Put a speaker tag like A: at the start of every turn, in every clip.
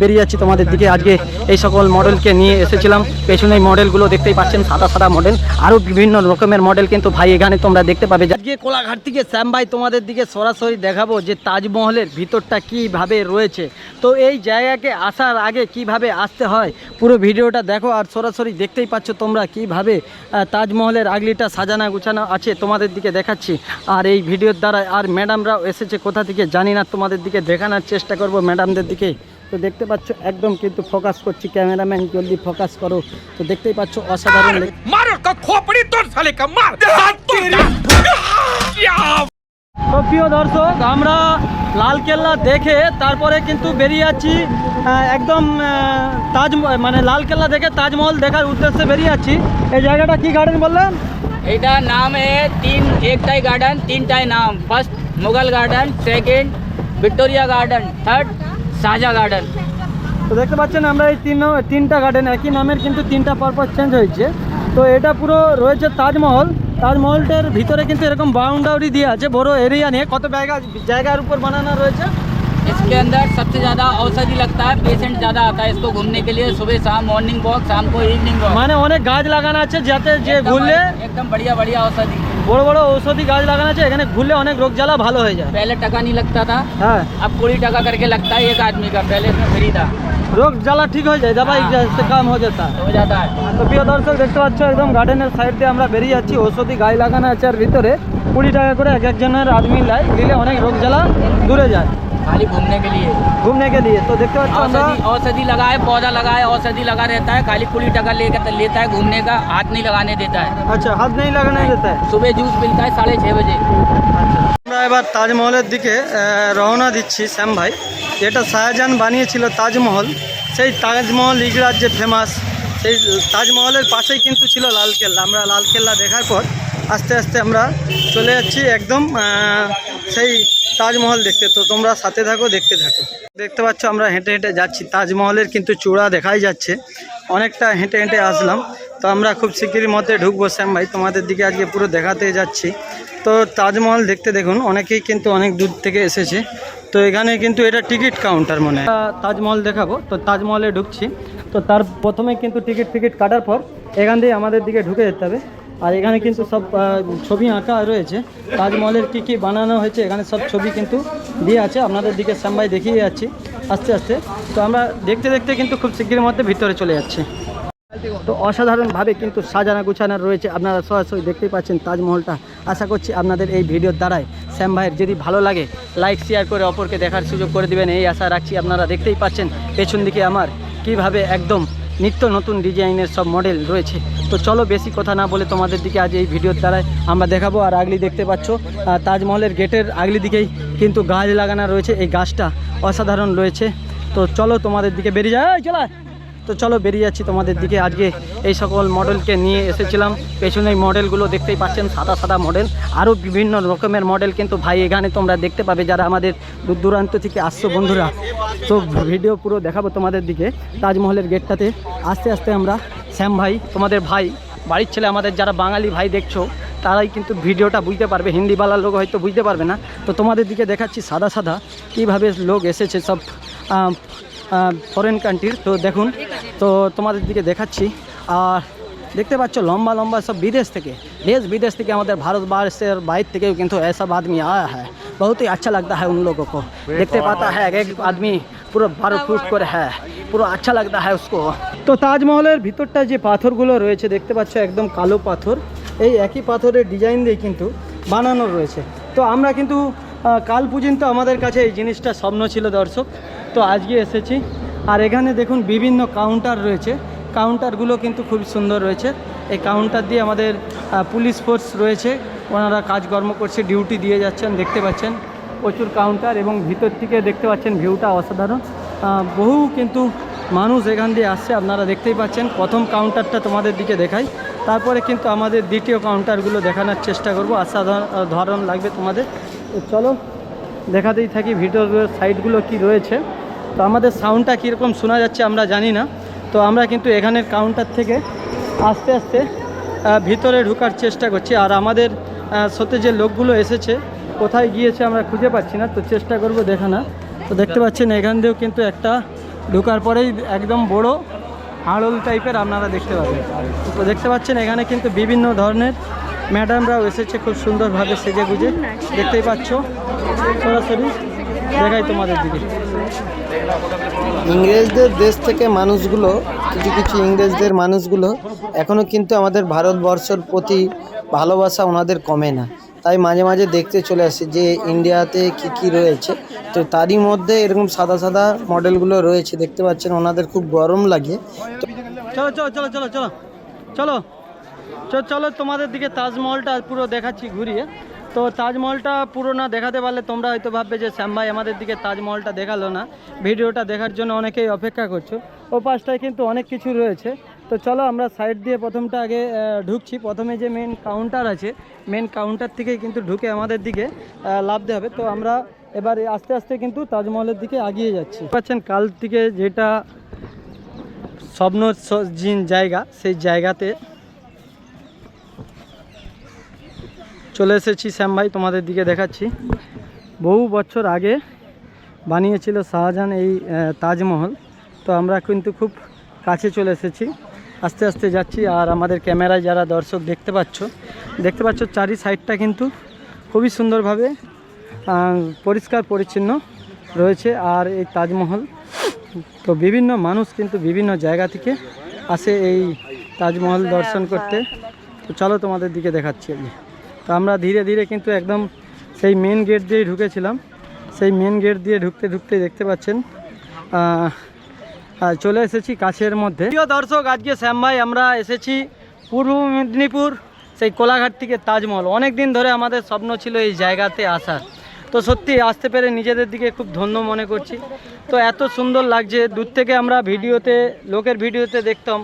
A: বেরিয়ে যাচ্ছি তোমাদের দিকে। আজকে এই সকল মডেলকে নিয়ে এসেছিলাম। পেছনে মডেলগুলো দেখতেই পাচ্ছেন, সাদা সাদা মডেল আরও বিভিন্ন রকমের মডেল কিন্তু ভাই এখানে তোমরা দেখতে পাবে। আজকে কোলাঘাট থেকে শ্যাম ভাই তোমাদের দিকে সরাসরি দেখাবো যে তাজমহলের ভিতরটা কীভাবে রয়েছে। তো এই জায়গাকে আসার আগে কীভাবে আসতে হয়, পুরো ভিডিওটা দেখো আর সরাসরি দেখতেই পাচ্ছ তোমরা কীভাবে তাজমহলের আগলিটা সাজানো গুছানো আছে তোমাদের দিকে দেখাচ্ছি। আর এই ভিডিওর দ্বারা আর ম্যাডামরাও এসেছে কোথা থেকে জানি না, তোমাদের দিকে দেখানোর চেষ্টা করব ম্যাডামদের দিকে। তো দেখতে পাচ্ছ একদম কিন্তু ফোকাস করছি ক্যামেরাম্যান জলদি ফোকাস করো। তো দেখতেই পাচ্ছ অসাধারণ তো প্রিয় দর্শক আমরা লালকেল্লা দেখে তারপরে কিন্তু বেরিয়ে আছি একদম তাজ মানে লালকেল্লা দেখে তাজমহল দেখার উদ্দেশ্যে বেরিয়ে আছি। এই জায়গাটা কি গার্ডেন বললেন?
B: এটা নাম এ তিন একটাই গার্ডেন তিনটাই নাম। First Mughal garden second Victoria garden third শাহজা garden
A: তো দেখতে পাচ্ছেন আমরা এই তিন নাম- তিনটা গার্ডেন একই নামের কিন্তু তিনটা পরপর চেঞ্জ হয়েছে তো এটা পুরো রয়েছে তাজমহল তাজমহলটার ভিতরে কিন্তু এরকম বাউন্ডারি দিয়ে আছে বড় এরিয়া নিয়ে কত জায়গা জায়গার উপর বানানো রয়েছে
B: इसके अंदर सबसे ज़्यादा औषधि लगता है पेशेंट ज़्यादा आता है इसको घूमने के लिए सुबह शाम मॉर्निंग वॉक शाम को इवनिंग वॉक
A: মানে অনেক গাছ লাগানো আছে যাতে যে ঘুরলে
B: एकदम बढ़िया बढ़िया औषधि
A: বড় বড় ঔষধি গাছ লাগানো আছে এখানে ঘুরলে অনেক রোগ জ্বালা ভালো হয়ে যায়
B: पहले टका नहीं लगता था
A: হ্যাঁ
B: अब कुड़ी टका करके लगता है एक आदमी का पहले इसमें फ्री था
A: রোগ জ্বালা ঠিক হয়ে যায় দবাই से কাম হয়ে যেতা
B: तो हो जाता है
A: তো প্রিয় দর্শক দেখতে পাচ্ছ একদম গার্ডেনের সাইড দিয়ে আমরা বেরিয়ে যাচ্ছি ঔষধি গাছ লাগানো আছে আর ভিতরে কুড়ি টাকা করে এক একজনের আদমি লাই নিলে অনেক রোগ জ্বালা দূরে যায়
B: खाली घूमने के लिए।
A: घूमने के लिए तो देखते हो
B: औषधि लगाए पौधा लगाए औषधि लगा रहता है खाली पूरी टका लेकर तो लेता है घूमने का हाथ नहीं लगाने देता है।
A: अच्छा हाथ नहीं लगाने देता है?
B: सुबह जूस मिलता है साढ़े छः बजे।
A: ताजमहल दिखे रौना दीची श्याम भाई ये शाहजहान बनिए ताजमहल से ताजमहल इजराज जे फेमास से ताजमहल पास क्यों लालकेल्ला लालकेल्ला देखार पर आस्ते आस्ते चले जादम से তাজমহল দেখতে, তো তোমরা সাথে থাকো, দেখতে থাকো। দেখতে পাচ্ছ, আমরা হেঁটে হেঁটে যাচ্ছি। তাজমহলের কিন্তু চূড়া দেখাই যাচ্ছে। অনেকটা হেঁটে হেঁটে আসলাম। তো আমরা খুব শিগগিরই মধ্যে ঢুকবো, শ্যাম ভাই। তোমাদের দিকে আজকে পুরো দেখাতে যাচ্ছি। তো তাজমহল দেখতে দেখুন, অনেকেই কিন্তু অনেক দূর থেকে এসেছে। তো এখানে কিন্তু এটা টিকিট কাউন্টার মনে হয়। তাজমহল দেখাবো। তো তাজমহলে ঢুকছি। তো তার প্রথমে কিন্তু টিকিট টিকিট কাটার পর এখান দিয়ে আমাদের দিকে ঢুকে যেতে হবে। আর এখানে কিন্তু সব ছবি আঁকা রয়েছে। তাজমহলের কী কী বানানো হয়েছে, এখানে সব ছবি কিন্তু দিয়ে আছে। আপনাদের দিকে সামবাই দেখিয়ে যাচ্ছি আস্তে আস্তে। তো আমরা দেখতে দেখতে কিন্তু খুব শিগগির মধ্যে ভিতরে চলে যাচ্ছি। তো অসাধারণভাবে কিন্তু সাজানো গুছানো রয়েছে। আপনারা সরাসরি দেখতেই পাচ্ছেন তাজমহলটা। আশা করছি আপনাদের এই ভিডিওর দ্বারাই শ্যাম ভাইয়ের যদি ভালো লাগে লাইক শেয়ার করে অপরকে দেখার সুযোগ করে দিবেন। এই আশা রাখছি আপনারা দেখতেই পাচ্ছেন পেছন দিকে আমার কীভাবে একদম নিত্য নতুন ডিজাইনের সব মডেল রয়েছে। তো চলো বেশি কথা না বলে তোমাদের দিকে আজ এই ভিডিওর দ্বারাই আমরা দেখাবো আর আগলি দেখতে পাচ্ছ তাজমহলের গেটের আগলি দিকেই কিন্তু গাছ লাগানো রয়েছে। এই গাছটা অসাধারণ রয়েছে। তো চলো তোমাদের দিকে বেরিয়ে যায় চলা। তো চলো বেরিয়ে যাচ্ছি তোমাদের দিকে। আজকে এই সকল মডেলকে নিয়ে এসেছিলাম। পেছনে মডেলগুলো দেখতেই পাচ্ছেন, সাদা সাদা মডেল। আরও বিভিন্ন রকমের মডেল কিন্তু ভাই, এখানে তোমরা দেখতে পাবে যারা আমাদের দূর দূরান্ত থেকে আসছো বন্ধুরা। তো ভিডিও পুরো দেখাবো তোমাদের দিকে, তাজমহলের গেটটাতে। আস্তে আস্তে আমরা, শ্যাম ভাই, তোমাদের ভাই, বাড়ির ছেলে আমাদের যারা বাঙালি ভাই দেখছ, তারাই কিন্তু ভিডিওটা বুঝতে পারবে। হিন্দিওয়ালা লোক হয়তো বুঝতে পারবে না। তো তোমাদের দিকে দেখাচ্ছি সাদা সাদা, কীভাবে লোক এসেছে সব ফরেন কান্ট্রির তো দেখুন তো তোমাদের দিকে দেখাচ্ছি আর দেখতে পাচ্ছ লম্বা লম্বা সব বিদেশ থেকে দেশ বিদেশ থেকে আমাদের ভারতবর্ষের বাইর থেকেও কিন্তু ऐसा आदमी आया है बहुत ही अच्छा लगता है उन लोगों को देखते पाता है एक एक आदमी পুরো বারো ফুট করে হ্যাঁ পুরো আচ্ছা লাগতা হ্যাঁ উসকো তো তাজমহলের ভিতরটা যে পাথরগুলো রয়েছে দেখতে পাচ্ছ একদম কালো পাথর এই একই পাথরের ডিজাইন দিয়ে কিন্তু বানানো রয়েছে তো আমরা কিন্তু আহ, কাল পর্যন্ত আমাদের কাছে এই জিনিসটা স্বপ্ন ছিল দর্শক তো আজকে এসেছি। আর এখানে দেখুন বিভিন্ন কাউন্টার রয়েছে। কাউন্টারগুলো কিন্তু খুব সুন্দর রয়েছে। এই কাউন্টার দিয়ে আমাদের পুলিশ ফোর্স রয়েছে। ওনারা কাজকর্ম করছে ডিউটি দিয়ে যাচ্ছেন, দেখতে পাচ্ছেন। প্রচুর কাউন্টার এবং ভিতর থেকে দেখতে পাচ্ছেন ভিউটা অসাধারণ। বহু কিন্তু মানুষ এখান দিয়ে আসছে, আপনারা দেখতেই পাচ্ছেন। প্রথম কাউন্টারটা তোমাদের দিকে দেখাই। তারপরে কিন্তু আমাদের দ্বিতীয় কাউন্টারগুলো দেখানোর চেষ্টা করব। অসাধারণ লাগবে তোমাদের। চলো, দেখাতেই থাকি ভিডিওর সাইডগুলো কি রয়েছে। তো আমাদের সাউন্ডটা কীরকম শোনা যাচ্ছে আমরা জানি না। তো আমরা কিন্তু এখানের কাউন্টার থেকে আস্তে আস্তে ভিতরে ঢোকার চেষ্টা করছি। আর আমাদের সাথে যে লোকগুলো এসেছে, কোথায় গিয়েছে আমরা খুঁজে পাচ্ছি না, তো চেষ্টা করব দেখানা তো দেখতে পাচ্ছেন, এখান দিয়েও কিন্তু একটা ঢোকার পরেই একদম বড় আড়ল টাইপের আপনারা দেখতে পাবেন। তো দেখতে পাচ্ছেন, এখানে কিন্তু বিভিন্ন ধরনের ম্যাডামরাও এসেছে, খুব সুন্দরভাবে সেজে গুজে দেখতেই পাচ্ছ, সরাসরি দেখাই তোমাদের দিকে। ইংরেজদের দেশ থেকে মানুষগুলো, কিছু কিছু ইংরেজদের মানুষগুলো এখনও কিন্তু আমাদের ভারতবর্ষর প্রতি ভালোবাসা ওনাদের কমে না। তাই মাঝে মাঝে দেখতে চলে আসে যে ইন্ডিয়াতে কি কি রয়েছে। তো তারই মধ্যে এরকম সাদা সাদা মডেলগুলো রয়েছে, দেখতে পাচ্ছেন ওনাদের খুব গরম লাগে। চলো চলো চলো চলো চলো। চলো চলো তোমাদের দিকে তাজমহলটা পুরো দেখাচ্ছি, ঘুরিয়ে। তো তাজমহলটা পুরো না দেখাতে পারলে তোমরা হয়তো ভাববে যে শ্যাম ভাই আমাদের দিকে তাজমহলটা দেখাল না। ভিডিওটা দেখার জন্য অনেকেই অপেক্ষা করছ। ও পাশটায় কিন্তু অনেক কিছু রয়েছে। তো চলো আমরা সাইড দিয়ে প্রথমটা আগে ঢুকছি। প্রথমে যে মেন কাউন্টার আছে মেন কাউন্টার থেকে কিন্তু ঢুকে আমাদের দিকে লাভতে হবে। তো আমরা এবার আস্তে আস্তে কিন্তু তাজমহলের দিকে এগিয়ে যাচ্ছি। পাচ্ছেন কাল থেকে যেটা স্বপ্ন জিন জায়গা, সেই জায়গাতে চলে এসেছি শ্যাম ভাই, তোমাদের দিকে দেখাচ্ছি। বহু বছর আগে বানিয়েছিল শাহজাহান এই তাজমহল। তো আমরা কিন্তু খুব কাছে চলে এসেছি। আস্তে আস্তে যাচ্ছি আর আমাদের ক্যামেরায় যারা দর্শক দেখতে পাচ্ছ দেখতে পাচ্ছ চারি সাইডটা কিন্তু খুবই সুন্দরভাবে পরিষ্কার পরিচ্ছন্ন রয়েছে আর এই তাজমহল। তো বিভিন্ন মানুষ কিন্তু বিভিন্ন জায়গা থেকে আসে এই তাজমহল দর্শন করতে। তো চলো তোমাদের দিকে দেখাচ্ছি আমি। তো আমরা ধীরে ধীরে কিন্তু একদম সেই মেন গেট দিয়েই ঢুকেছিলাম। সেই মেন গেট দিয়ে ঢুকতে ঢুকতে দেখতে পাচ্ছেন চলে এসেছি কাছের মধ্যে। প্রিয় দর্শক, আজকে শ্যাম ভাই আমরা এসেছি পূর্ব মেদিনীপুর, সেই কোলাঘাট থেকে তাজমহল। অনেক দিন ধরে আমাদের স্বপ্ন ছিল এই জায়গাতে আসার। তো সত্যি আসতে পেরে নিজেদের দিকে খুব ধন্য মনে করছি। তো এত সুন্দর লাগছে, দূর থেকে আমরা ভিডিওতে, লোকের ভিডিওতে দেখতাম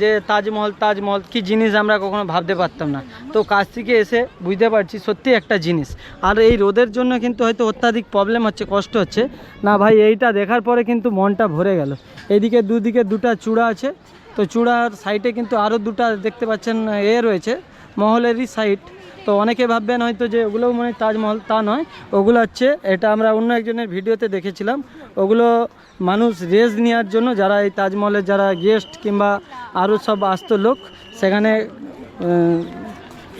A: যে তাজমহল তাজমহল কি জিনিস আমরা কখনো ভাবতে পারতাম না। তো কাছ থেকে এসে বুঝতে পারছি সত্যি একটা জিনিস। আর এই রোদের জন্য কিন্তু হয়তো অত্যাধিক প্রবলেম হচ্ছে, কষ্ট হচ্ছে। না ভাই, এইটা দেখার পরে কিন্তু মনটা ভরে গেল। এইদিকে দুদিকে দুটা চূড়া আছে। তো চূড়ার সাইডে কিন্তু আরও দুটা দেখতে পাচ্ছেন, এ রয়েছে। মহলেরই সাইড তো অনেকে ভাববেন হয়তো যে ওগুলোও মনে তাজমহল, তা নয়। ওগুলো হচ্ছে, এটা আমরা অন্য একজনের ভিডিওতে দেখেছিলাম। ওগুলো মানুষ রেস্ট নেওয়ার জন্য যারা এই তাজমহলের যারা গেস্ট কিংবা আরও সব আসতো লোক সেখানে,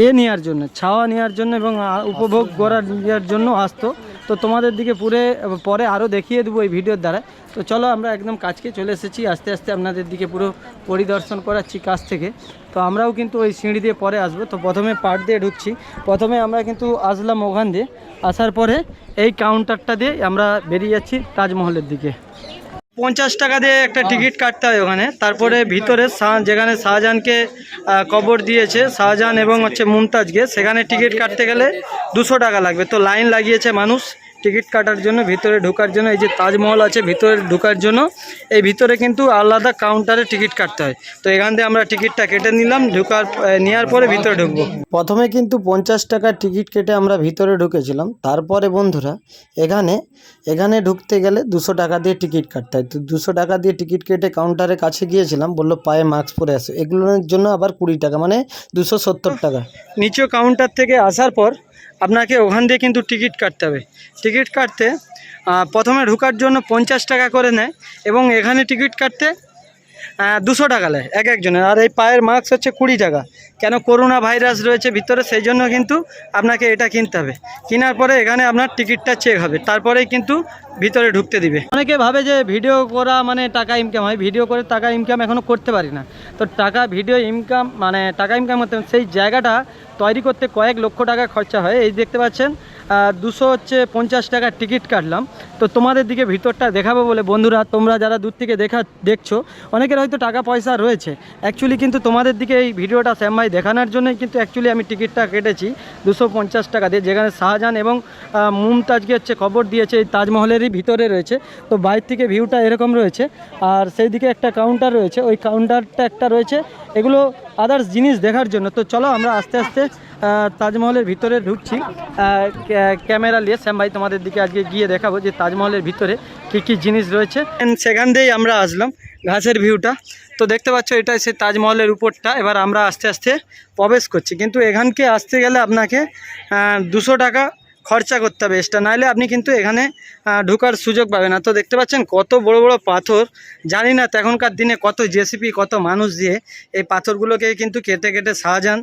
A: এ নেওয়ার জন্য, ছাওয়া নেওয়ার জন্য এবং উপভোগ করার নেওয়ার জন্য আসতো। তো তোমাদের দিকে পুরে, পরে আরও দেখিয়ে দেবো এই ভিডিওর দ্বারা। তো চলো আমরা একদম কাজকে চলে এসেছি, আস্তে আস্তে আপনাদের দিকে পুরো পরিদর্শন করাচ্ছি কাছ থেকে। তো আমরাও কিন্তু ওই সিঁড়ি দিয়ে পরে আসব। তো প্রথমে পাট দিয়ে ঢুকছি। প্রথমে আমরা কিন্তু আসলাম ওখান দিয়ে। আসার পরে এই কাউন্টারটা দিয়ে আমরা বেরিয়ে যাচ্ছি তাজমহলের দিকে। পঞ্চাশ টাকা দিয়ে একটা টিকিট কাটতে হয় ওখানে। তারপরে ভিতরে শাহ- যেখানে শাহজাহানকে কবর দিয়েছে শাহজাহান এবং হচ্ছে মুমতাজকে সেখানে টিকিট কাটতে গেলে দুশো টাকা লাগবে। তো লাইন লাগিয়েছে মানুষ। টিকিট কাটার জন্য ভিতরে ঢোকার জন্য এই যে তাজমহল আছে ভিতরে ঢোকার জন্য এই ভিতরে কিন্তু আলাদা কাউন্টারে টিকিট কাটতে হয়। তো এখান থেকে আমরা টিকিটটা কেটে নিলাম ঢোকার নেওয়ার পরে ভিতরে ঢুকবো। প্রথমে কিন্তু পঞ্চাশ টাকার টিকিট কেটে আমরা ভিতরে ঢুকেছিলাম। তারপরে বন্ধুরা এখানে এখানে ঢুকতে গেলে দুশো টাকা দিয়ে টিকিট কাটতে হয়। তো দুশো টাকা দিয়ে টিকিট কেটে কাউন্টারের কাছে গিয়েছিলাম বলল পায়ে মাস্ক পরে আসো। এগুলোর জন্য আবার কুড়ি টাকা মানে দুশো সত্তর টাকা। নিচু কাউন্টার থেকে আসার পর আপনাকে ওখান দিয়ে কিন্তু টিকিট কাটতে হবে। টিকিট কাটতে প্রথমে ঢুকার জন্য পঞ্চাশ টাকা করে নেয় এবং এখানে টিকিট কাটতে দুশো টাকা নেয় এক একজনের। আর এই পায়ের মাস্ক হচ্ছে কুড়ি টাকা। কেন করোনা ভাইরাস রয়েছে ভিতরে, সেই জন্য কিন্তু আপনাকে এটা কিনতে হবে। কেনার পরে এখানে আপনার টিকিটটা চেক হবে। তারপরেই কিন্তু ভিতরে ঢুকতে দিবে। অনেকে ভাবে যে ভিডিও করা মানে টাকা ইনকাম হয়। ভিডিও করে টাকা ইনকাম এখনও করতে পারি না। তো টাকা ভিডিও ইনকাম মানে টাকা ইনকাম করতে সেই জায়গাটা তৈরি করতে কয়েক লক্ষ টাকা খরচা হয়। এই দেখতে পাচ্ছেন দুশো হচ্ছে পঞ্চাশ টাকার টিকিট কাটলাম। তো তোমাদের দিকে ভিতরটা দেখাবো বলে বন্ধুরা, তোমরা যারা দূর থেকে দেখা, দেখছ, অনেকের হয়তো টাকা পয়সা রয়েছে। অ্যাকচুয়ালি কিন্তু তোমাদের দিকে এই ভিডিওটা শ্যাম ভাই দেখানোর জন্যই কিন্তু অ্যাকচুয়ালি আমি টিকিটটা কেটেছি। দুশো পঞ্চাশ টাকা দিয়ে, যেখানে শাহজাহান এবং মুমতাজকে হচ্ছে খবর দিয়েছে এই তাজমহলেরই ভিতরে রয়েছে। তো বাইর থেকে ভিউটা এরকম রয়েছে। আর সেই দিকে একটা কাউন্টার রয়েছে। ওই কাউন্টারটা একটা রয়েছে। এগুলো আদার্স জিনিস দেখার জন্য। তো চলো আমরা আস্তে আস্তে তাজমহলের ভিতরে ঢুকছি। ক্যামেরা নিয়ে শ্যাম ভাই তোমাদের দিকে আজকে গিয়ে দেখাবো যে তাজমহলের ভিতরে কি কি জিনিস রয়েছে। সেখান দিয়েই আমরা আসলাম ঘাসের ভিউটা। তো দেখতে পাচ্ছ এটা সে তাজমহলের উপরটা। এবার আমরা আস্তে আস্তে প্রবেশ করছি। কিন্তু এখানকে আসতে গেলে আপনাকে দুশো টাকা খরচা করতে হবে। এক্সট্রা নাহলে আপনি কিন্তু এখানে ঢোকার সুযোগ পাবেন না। তো দেখতে পাচ্ছেন কত বড় বড় পাথর। জানি না তখনকার দিনে কত জেসিপি, কত মানুষ দিয়ে এই পাথরগুলোকে কিন্তু কেটে কেটে শাহজাহান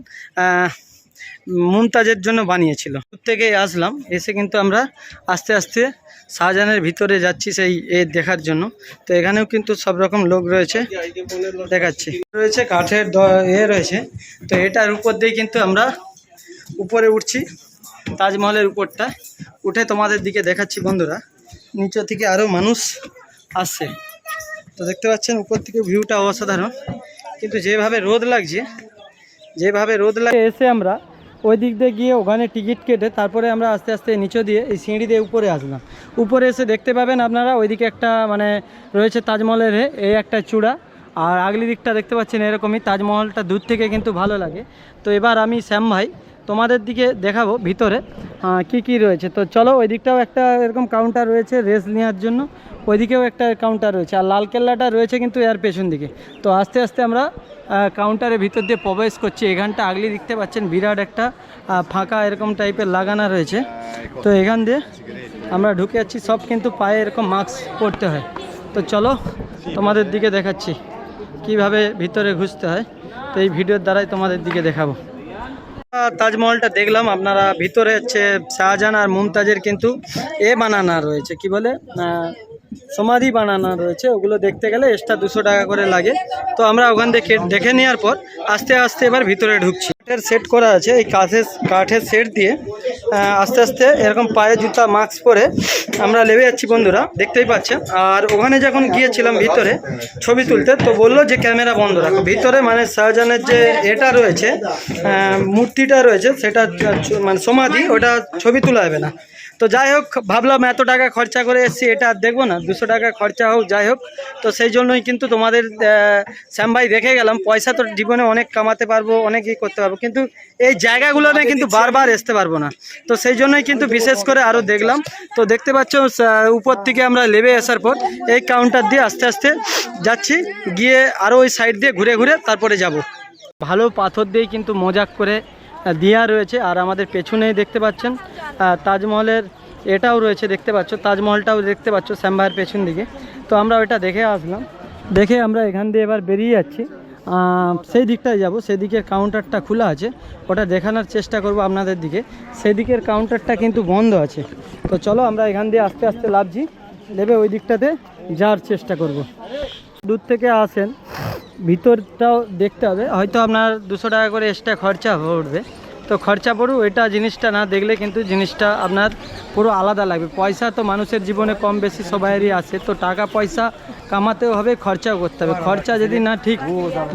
A: মুমতাজের জন্য বানিয়েছিল। থেকে আসলাম, এসে কিন্তু আমরা আস্তে আস্তে শাহজাহানের ভিতরে যাচ্ছি সেই এ দেখার জন্য। তো এখানেও কিন্তু সব রকম লোক রয়েছে। দেখাচ্ছি। রয়েছে কাঠের এ রয়েছে। তো এটার উপর দিয়ে কিন্তু আমরা উপরে উঠছি। তাজমহলের উপরটা। উঠে তোমাদের দিকে দেখাচ্ছি বন্ধুরা। নিচে থেকে আরও মানুষ আসছে তো দেখতে পাচ্ছেন, উপর থেকে ভিউটা অসাধারণ। কিন্তু যেভাবে রোদ লাগছে, যেভাবে রোদ লাগে এসে আমরা ওই দিক দিয়ে গিয়ে ওখানে টিকিট কেটে তারপরে আমরা আস্তে আস্তে নিচে দিয়ে, এই সিঁড়ি দিয়ে উপরে আসলাম। উপরে এসে দেখতে পাবেন আপনারা, ওইদিকে একটা মানে রয়েছে তাজমহলের এই একটা চূড়া। আর আগলি দিকটা দেখতে পাচ্ছেন এরকমই, তাজমহলটা দূর থেকে কিন্তু ভালো লাগে। তো এবার আমি শ্যাম ভাই তোমাদের দিকে দেখাবো ভিতরে কি কি রয়েছে। তো চলো ওই দিকটাও একটা এরকম কাউন্টার রয়েছে রেস নেওয়ার জন্য, ওইদিকেও একটা কাউন্টার রয়েছে। আর লাল কেল্লাটা রয়েছে কিন্তু এর পেছন দিকে। তো আস্তে আস্তে আমরা কাউন্টারের ভিতর দিয়ে প্রবেশ করছি। এখানটা আগলি দেখতে পাচ্ছেন, বিরাট একটা ফাঁকা এরকম টাইপের লাগানো রয়েছে। তো এখান দিয়ে আমরা ঢুকে যাচ্ছি। সব কিন্তু পায়ে এরকম মাস্ক পরতে হয়। তো চলো তোমাদের দিকে দেখাচ্ছি, কীভাবে ভিতরে ঘুষতে হয়। তো এই ভিডিওর দ্বারাই তোমাদের দিকে দেখাবো। তাজমহলটা দেখলাম। আপনারা ভিতরে হচ্ছে শাহজাহান আর মুমতাজের কিন্তু এ বানানা রয়েছে। কি বলে? সমাধি বানানা রয়েছে। ওগুলো দেখতে গেলে এক্সট্রা দুশো টাকা করে লাগে। তো আমরা ওখান থেকে দেখে নেওয়ার পর আস্তে আস্তে এবার ভিতরে ঢুকছি। কাঠের সেট করা আছে, এই কাঠের কাঠের সেট দিয়ে আস্তে আস্তে এরকম পায়ে জুতা মাস্ক পরে আমরা লেবে যাচ্ছি বন্ধুরা, দেখতেই পাচ্ছেন। আর ওখানে যখন গিয়েছিলাম ভিতরে ছবি তুলতে, তো বলল যে ক্যামেরা বন্ধ রাখো। ভিতরে মানে শাহজাহানের যে এটা রয়েছে মূর্তিটা রয়েছে, সেটা মানে সমাধি, ওটা ছবি তোলা যাবে না। তো যাই হোক ভাবলাম এত টাকা খরচা করে এসেছি এটা আর দেখব না দুশো টাকা খরচা হোক যাই হোক। তো সেই জন্যই কিন্তু তোমাদের শ্যাম ভাই দেখে গেলাম পয়সা তো জীবনে অনেক কামাতে পারব অনেক ই করতে পারব কিন্তু এই জায়গাগুলোতে কিন্তু বারবার আসতে পারব না। তো সেই জন্যই কিন্তু বিশেষ করে আরও দেখলাম। তো দেখতে পাচ্ছ উপর থেকে আমরা লেবে আসার পর এই কাউন্টার দিয়ে আস্তে আস্তে যাচ্ছি গিয়ে আরও ওই সাইড দিয়ে ঘুরে ঘুরে তারপরে যাব। ভালো পাথর দিয়েই কিন্তু মজাক করে দেয়া রয়েছে আর আমাদের পেছনেই দেখতে পাচ্ছেন তাজমহলের এটাও রয়েছে দেখতে পাচ্ছ, তাজমহলটাও দেখতে পাচ্ছ শ্যামবাইয়ের পেছন দিকে। তো আমরা ওইটা দেখে আসলাম। দেখে আমরা এখান দিয়ে এবার বেরিয়ে যাচ্ছি। সেই দিকটায় যাব, সেই দিকের কাউন্টারটা খোলা আছে, ওটা দেখানোর চেষ্টা করব আপনাদের দিকে। সেই দিকের কাউন্টারটা কিন্তু বন্ধ আছে। তো চলো আমরা এখান দিয়ে আস্তে আস্তে লাভছি নেবে ওই দিকটাতে যাওয়ার চেষ্টা করব। দূর থেকে আসেন ভিতরটাও দেখতে হবে। হয়তো আপনার দুশো টাকা করে এক্সট্রা খরচা পড়বে। তো খরচা পড়ুক এটা জিনিসটা না দেখলে কিন্তু জিনিসটা আপনার পুরো আলাদা লাগবে। পয়সা তো মানুষের জীবনে কম বেশি সবাইয়েরই আছে। তো টাকা পয়সা কামাতেও হবে, খরচাও করতে হবে। খরচা যদি না ঠিক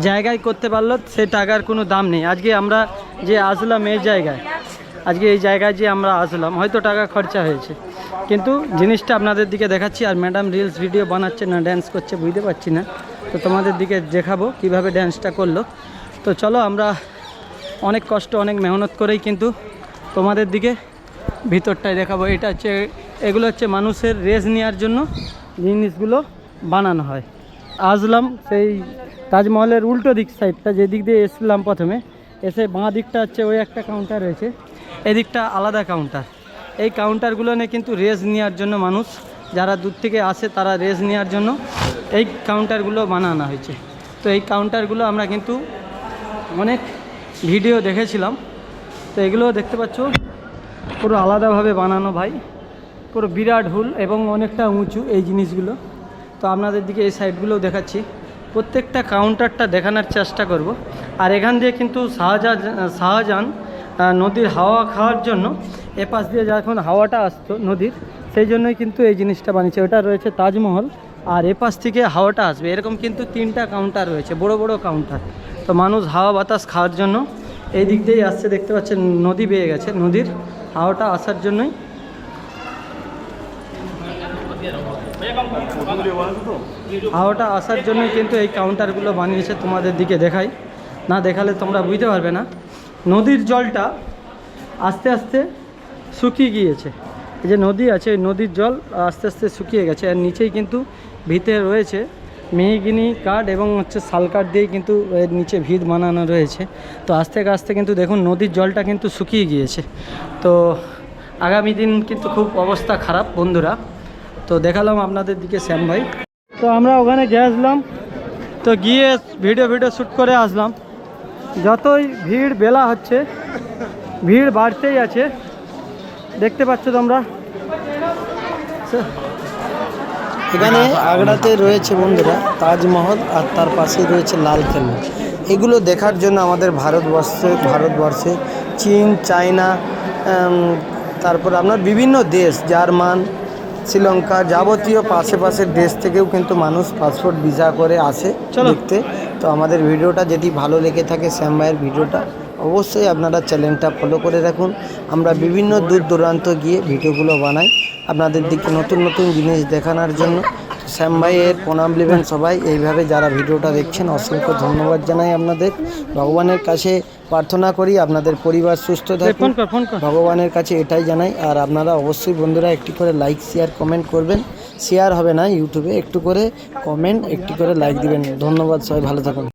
A: জায়গায় করতে পারল, সে টাকার কোনো দাম নেই। আজকে আমরা যে আসলাম এই জায়গায়, আজকে এই জায়গায় যে আমরা আসলাম, হয়তো টাকা খরচা হয়েছে। কিন্তু জিনিসটা আপনাদের দিকে দেখাচ্ছি। আর ম্যাডাম রিলস ভিডিও বানাচ্ছে না ড্যান্স করছে, বুঝতে পারছি না। তো তোমাদের দিকে দেখাবো কীভাবে ড্যান্সটা করল। তো চলো আমরা অনেক কষ্ট, অনেক মেহনত করেই কিন্তু তোমাদের দিকে ভিতরটায় দেখাবো। এটা হচ্ছে, এগুলো হচ্ছে মানুষের রেস নেওয়ার জন্য জিনিসগুলো বানানো হয়। আসলাম সেই তাজমহলের উল্টো দিক সাইডটা যেদিক দিয়ে এসলাম প্রথমে। এসে বাঁ দিকটা হচ্ছে ওই একটা কাউন্টার রয়েছে। এদিকটা আলাদা কাউন্টার এই কাউন্টারগুলো নিয়ে কিন্তু রেস নেওয়ার জন্য মানুষ যারা দূর থেকে আসে তারা রেস নেওয়ার জন্য এই কাউন্টারগুলো বানানো হয়েছে। তো এই কাউন্টারগুলো আমরা কিন্তু অনেক ভিডিও দেখেছিলাম। তো এগুলো দেখতে পাচ্ছ, পুরো আলাদাভাবে বানানো ভাই। পুরো বিরাট হুল এবং অনেকটা উঁচু এই জিনিসগুলো। তো আপনাদের দিকে এই সাইডগুলোও দেখাচ্ছি। প্রত্যেকটা কাউন্টারটা দেখানোর চেষ্টা করব। আর এখান দিয়ে কিন্তু শাহজাহান শাহজাহান নদীর হাওয়া খাওয়ার জন্য এপাশ দিয়ে যখন হাওয়াটা আসতো নদীর সেই জন্যই কিন্তু এই জিনিসটা বানিয়েছে। ওটা রয়েছে তাজমহল আর এপাশ থেকে হাওয়াটা আসবে। এরকম কিন্তু তিনটা কাউন্টার রয়েছে, বড় বড় কাউন্টার তো মানুষ হাওয়া বাতাস খাওয়ার জন্য এই দিক দিয়েই আসছে, দেখতে পাচ্ছেন নদী বেয়ে গেছে। নদীর হাওয়াটা আসার জন্যই হাওয়াটা আসার জন্যই কিন্তু এই কাউন্টারগুলো বানিয়েছে তোমাদের দিকে দেখাই। না দেখালে তোমরা বুঝতে পারবে না। নদীর জলটা আস্তে আস্তে শুকিয়ে গিয়েছে। এই যে নদী আছে নদীর জল আস্তে আস্তে শুকিয়ে গেছে। আর নিচেই কিন্তু ভিতে রয়েছে মেহগিনি কাঠ এবং হচ্ছে শাল কাঠ দিয়েই কিন্তু এর নিচে ভিত বানানো রয়েছে। তো আস্তে আস্তে কিন্তু দেখুন নদীর জলটা কিন্তু শুকিয়ে গিয়েছে। তো
C: আগামী দিন কিন্তু খুব অবস্থা খারাপ বন্ধুরা। তো দেখালাম আপনাদের দিকে শ্যাম ভাই। তো আমরা ওখানে গিয়েছিলাম তো গিয়ে ভিডিও ভিডিও শ্যুট করে আসলাম। যতই ভিড় বেলা হচ্ছে, ভিড় বাড়তেই আছে। দেখতে পাচ্ছ তোমরা? এখানে আগ্রাতে রয়েছে বন্ধুরা তাজমহল আর তার পাশে রয়েছে লালকেল্লা এগুলো দেখার জন্য আমাদের ভারতবর্ষে ভারতবর্ষে চীন চায়না তারপর আপনার বিভিন্ন দেশ জার্মান শ্রীলঙ্কা যাবতীয় পাশে পাশের দেশ থেকেও কিন্তু মানুষ পাসপোর্ট ভিসা করে আসে দেখতে। তো আমাদের ভিডিওটা যদি ভালো লেগে থাকে শ্যাম ভাইয়ের ভিডিওটা অবশ্যই আপনারা চ্যানেলটা ফলো করে রাখুন। আমরা বিভিন্ন দূর দূরান্ত গিয়ে ভিডিওগুলো বানাই। আপনাদের দিকে নতুন নতুন জিনিস দেখানোর জন্য। শ্যাম ভাইয়ের প্রণাম নেবেন সবাই। এইভাবে যারা ভিডিওটা দেখছেন অসংখ্য ধন্যবাদ জানাই আপনাদের। ভগবানের কাছে প্রার্থনা করি আপনাদের পরিবার সুস্থ থাকুন ভগবানের কাছে এটাই জানাই। আর আপনারা অবশ্যই বন্ধুরা একটি করে লাইক শেয়ার কমেন্ট করবেন। শেয়ার হবে না ইউটিউবে একটু করে কমেন্ট একটি করে লাইক দিবেন। ধন্যবাদ সবাই ভালো থাকুন।